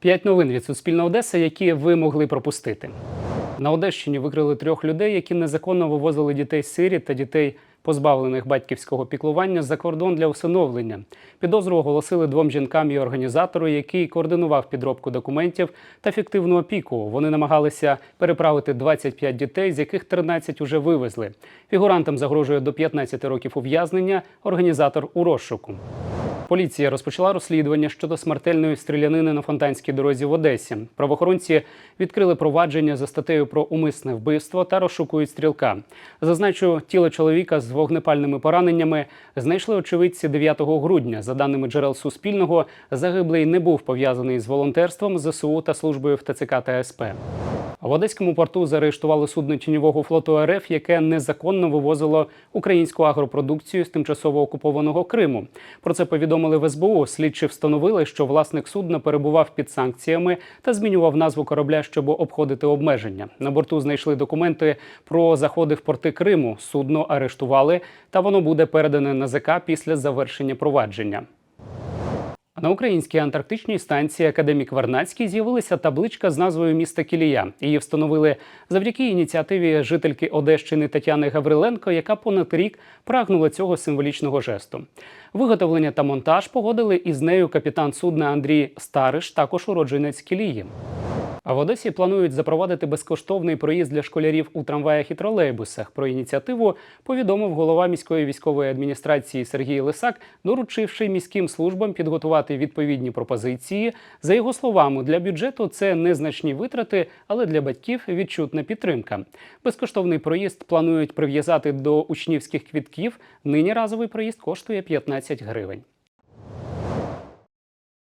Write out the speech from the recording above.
П'ять новин від Суспільного Одеса, які ви могли пропустити. На Одещині викрили трьох людей, які незаконно вивозили дітей сиріт та дітей, позбавлених батьківського піклування за кордон для усиновлення. Підозру оголосили двом жінкам і організатору, який координував підробку документів та фіктивну опіку. Вони намагалися переправити 25 дітей, з яких 13 уже вивезли. Фігурантам загрожує до 15 років ув'язнення. Організатор у розшуку. Поліція розпочала розслідування щодо смертельної стрілянини на фонтанській дорозі в Одесі. Правоохоронці відкрили провадження за статтею про умисне вбивство та розшукують стрілка. Зазначу, тіло чоловіка з вогнепальними пораненнями знайшли очевидці 9 грудня. За даними джерел Суспільного, загиблий не був пов'язаний з волонтерством ЗСУ та службою в ТЦК та СП. В Одеському порту заарештували судно тіньового флоту РФ, яке незаконно вивозило українську агропродукцію з тимчасово окупованого Криму. Про це повідомили в СБУ. Слідчі встановили, що власник судна перебував під санкціями та змінював назву корабля, щоб обходити обмеження. На борту знайшли документи про заходи в порти Криму. Судно арештували, та воно буде передане НАЗК після завершення провадження. На українській антарктичній станції Академік Варнацький з'явилася табличка з назвою міста Кілія. Її встановили завдяки ініціативі жительки Одещини Тетяни Гавриленко, яка понад рік прагнула цього символічного жесту. Виготовлення та монтаж погодили із нею капітан судна Андрій Стариш, також уродженець Кілії. А в Одесі планують запровадити безкоштовний проїзд для школярів у трамваях і тролейбусах. Про ініціативу повідомив голова міської військової адміністрації Сергій Лисак, доручивши міським службам підготувати відповідні пропозиції. За його словами, для бюджету це незначні витрати, але для батьків відчутна підтримка. Безкоштовний проїзд планують прив'язати до учнівських квітків. Нині разовий проїзд коштує 15 гривень.